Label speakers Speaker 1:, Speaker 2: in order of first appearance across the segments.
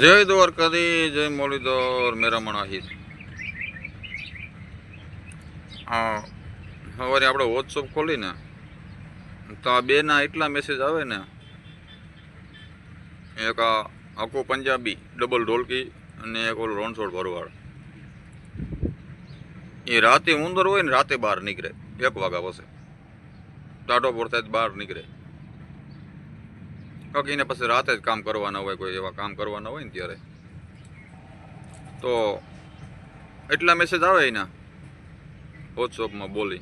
Speaker 1: જય દ્વારકાધી જય મોલીધર મેરામણ આહિર હા સવારે આપણે વોટ્સઅપ ખોલીને, તો આ બેના એટલા મેસેજ આવે ને, એક આ આખું પંજાબી ડબલ ઢોલકી અને એક ઓલું રણછોડ ભરવાડ. એ રાતે ઉંદર હોય ને રાતે બહાર નીકળે, એક વાગ્યા પછી. ટાટો થાય બહાર નીકળે. એને પછી રાતે જ કામ કરવાના હોય, કોઈ એવા કામ કરવાના હોય ને ત્યારે. તો એટલા મેસેજ આવે એના વોટ્સઅપમાં બોલી.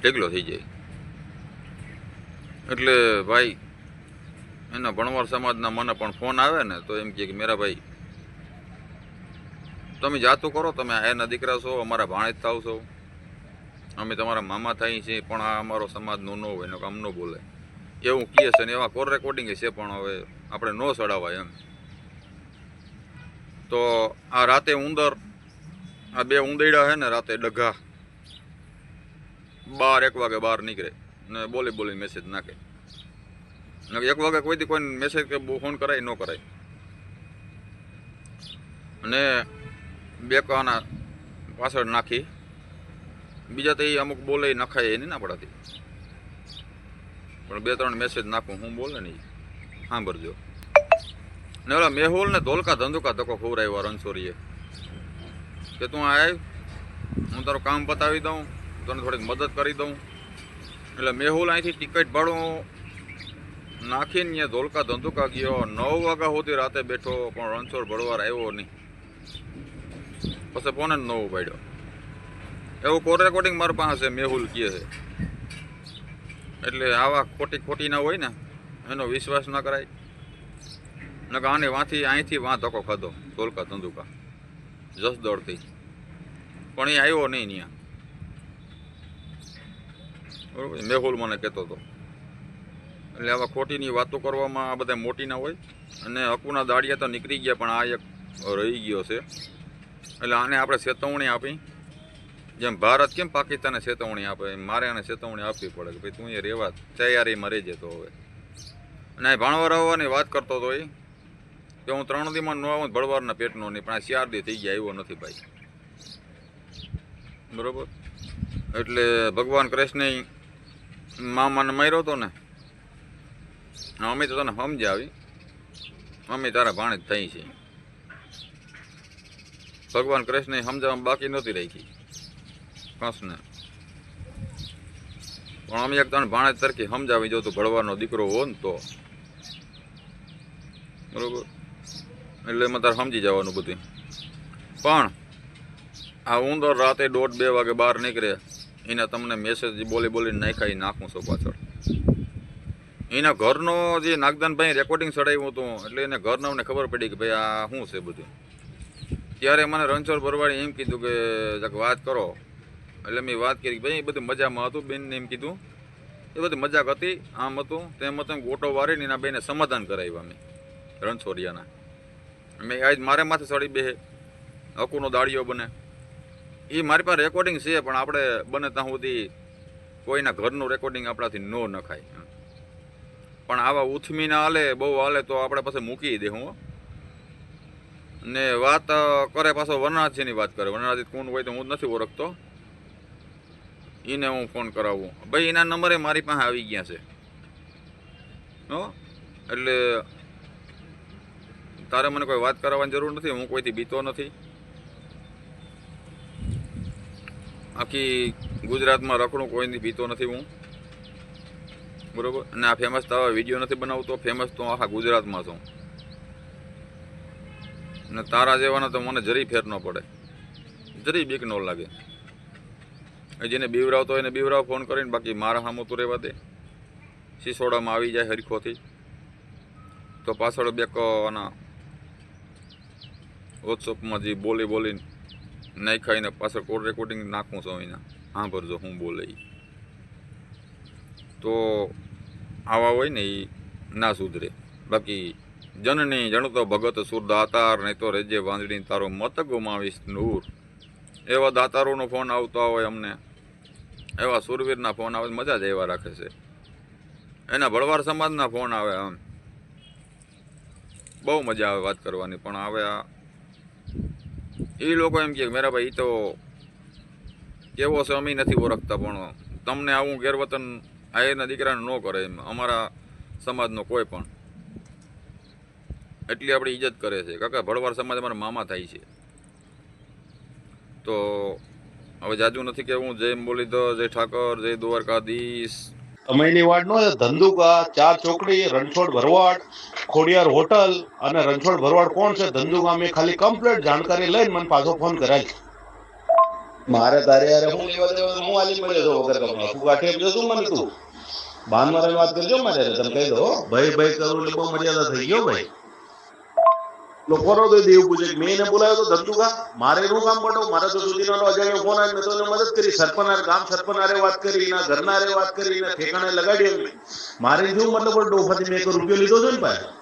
Speaker 1: ઢેગલો થઈ જાય. એટલે ભાઈ, એના ભણવાર સમાજના મને પણ ફોન આવે ને, તો એમ કહે કે, મેરા ભાઈ, તમે જાતું કરો, તમે એના દીકરા છો, અમારા ભાણેજ થાવ છો. અમે તમારા મામા થાય છીએ પણ આ અમારો સમાજનો ન હોય, એનો કામ ન બોલે. એવું કહે છે ને, એવા કોર રેકોર્ડિંગ છે પણ હવે આપણે ન સડાવાય એમ. તો આ રાતે ઉંદર, આ બે ઉંદરડા છે ને, રાતે ડઘા. બાર, એક વાગે બહાર નીકળે ને બોલી બોલી મેસેજ નાખે. ને એક વાગે કોઈથી કોઈ મેસેજ કે ફોન કરાય, ન કરાય. અને બે કાના પાછળ નાખી. બીજા તો એ અમુક બોલે નખાય એની ના પડાતી. પણ બે ત્રણ મેસેજ નાખું, હું બોલે ને સાંભળજો. ને ઓલા મેહુલ ને ધોલકા ધંધુકા ધક્કો ખવડાવ્યા રણછોરીએ કે તું આવ હું તારું કામ પતાવી દઉં તને થોડીક મદદ કરી દઉં. એટલે મેહુલ અહીંથી ટિકિટ ભાડું નાખીને ત્યાં ધોલકા ધંધુકા ગયો. નવ વાગ્યા સુધી રાતે બેઠો, પણ રણછોડ ભળવાર આવ્યો નહીં. પછી ફોન જ નવો પાડ્યો એવું કોર રેકોર્ડિંગ મારી પાસે મેહુલ કહે છે. એટલે આવા ખોટી ખોટી ના હોય ને, એનો વિશ્વાસ ના કરાય. ને કે આને વાંથી, અહીંથી વાં ધક્કો ખાધો, ધોલકા ધંધુકા જસદોડથી પણ એ આવ્યો નહીં ત્યાં બરાબર મેહુલ મને કહેતો હતો. એટલે આવા ખોટીની વાતો કરવામાં આ બધા મોટી ના હોય. અને હકુના દાડિયા તો નીકળી ગયા, પણ આ એક રહી ગયો છે. એટલે આને આપણે ચેતવણી આપી. જેમ ભારત કેમ પાકિસ્તાને ચેતવણી આપે મારે એને ચેતવણી આપવી પડે કે ભાઈ તું એ રહેવા, તૈયારીમાં રહેજે તો હવે. અને આ ભાણવાર આવવાની વાત કરતો હતો એ, કે હું ત્રણ દીમાં ન આવું ભળવારના પેટનો નહીં, પણ આ ચાર દી થઈ ગયા, આવ્યો નથી ભાઈ. બરોબર? એટલે ભગવાન કૃષ્ણ મામાને માર્યો હતો ને અમે તો તને સમજાવી, અમે તારા ભાણે જ થઈ છે ભગવાન કૃષ્ણ સમજાવવામાં બાકી નહોતી રાખી. કંસને પણ અમે એક તને ભાણે તરકી સમજાવી જો તું ભણવાનો દીકરો હો ને તો. બરોબર? એટલે એમાં તારે સમજી જવાનું બધું. પણ આ ઉંદર રાતે દોઢ બે વાગે બહાર નીકળે, એના તમને મેસેજ બોલી બોલીને નાખાઈ નાખું છું પાછળ. એના ઘરનો જે નાગદાનભાઈ રેકોર્ડિંગ ચડાવ્યું હતું, એટલે એને ઘરનાઓને ખબર પડી કે ભાઈ આ શું છે બધું. ત્યારે મને રણછોડ ભરવાડી એમ કીધું કે વાત કરો. એટલે મેં વાત કરી ભાઈ, એ બધું મજામાં હતું, બેનને એમ કીધું. એ બધી મજાક હતી, આમ હતું, તેમ હતું ગોટો વારીને એના બેને સમાધાન કરાવ્યા અમે, રણછોડિયાના. મેં આજ મારે માથે સડી બે હકુનો દાળીઓ બને. એ મારી પાસે રેકોર્ડિંગ છે, પણ આપણે બને ત્યાં સુધી કોઈના ઘરનું રેકોર્ડિંગ આપણાથી ન નખાય. પણ આવા ઉથમીના હાલે, બહુ હાલે, તો આપણે પાસે મૂકી દે ને વાત કરે પાછો વનરાજની વાત કરે. વનરાજ કોણ હોય તો હું જ નથી ઓળખતો. એને હું ફોન કરાવું. ભાઈ, એના નંબરે મારી પાસે આવી ગયા છે. હો? એટલે તારે મને કોઈ વાત કરાવવાની જરૂર નથી, હું કોઈથી બીતો નથી. આખી ગુજરાતમાં રખડું, કોઈથી બીતો નથી હું. બરોબર? અને આ ફેમસ તો વીડિયો નથી બનાવતો ફેમસ તો આખા ગુજરાતમાં છું. ને તારા જેવાના તો મને જરી ફેર ન પડે. જરી બીક ન લાગે. જેને બીવરાવતો એને બીવરાવ ફોન કરીને બાકી મારા સામું તો રહેવા દે. સિસોડામાં આવી જાય હરીખોથી. તો પાછળ બેક આના વોટ્સઅપમાં જે બોલી બોલીને નહીં ખાઈને પાછળ કોડ રેકોર્ડિંગ નાખું છું અહીંના. હા ભરજો હું બોલે. તો આવા હોય ને એ ના સુધરે. બાકી જનની જણતો ભગત સુર દાતાર, નહીં તો રેજે વાંદડી તારો મત ગુમાવીશ નૂર. એવા દાતારોનો ફોન આવતા હોય અમને. એવા સુરવીરના ફોન આવે મજા જ એવા રાખે છે. એના ભળવાર સમાજના ફોન આવે આમ. બહુ મજા આવે વાત કરવાની, પણ હવે આ. એ લોકો એમ કહે મેરા ભાઈ તો કેવો છે, અમે નથી ઓળખતા, પણ તમને આવું ગેરવતન આયરના દીકરાને ન કરે એમ, અમારા સમાજનો કોઈ પણ. એટલી આપણી ઇજ્જત કરે છે. કાકા, ભળવાર સમાજ અમારા મામા થાય છે. તો હવે જાજુ નથી કે હું જય બોલી દો જય ઠાકર જય દ્વારકાધીશ.
Speaker 2: સમયની વાડ નો ધંધુકા ચાર ચોકડી રણછોડ ભરવાડ ખોડિયાર હોટલ અને રણછોડ ભરવાડ કોણ છે? ધંધુકા મેં ખાલી કમ્પ્લીટ જાણકારી લઈને મને પાછો ફોન કરાય. મારે તારે યાર હું લેવા દેવા હું આલી મળ્યો તો વગર કપડા. તું કાઠે જશું મને તું? બાન મારે વાત કરજો મારે તમે કહી દો ભાઈ ભાઈ કરું એટલે બહુ મર્યાદા થઈ ગયો ભાઈ. લોકોનો તો દેવ પૂછે મેં એને બોલાવ્યો તો, ધંધુકા, મારે એનું કામ પડો? મારે તો સુધીનો અજાણ્યો ફોન આવ્યો તો એને મદદ કરી. સરપનાર ગામ સરપનારે વાત કરી, એના ઘરના હારે વાત કરી, એના ઠેકાણે લગાડ્યો મારે શું મતલબ, ડોફાથી મેં એક રૂપિયો લીધો છે ને ભાઈ?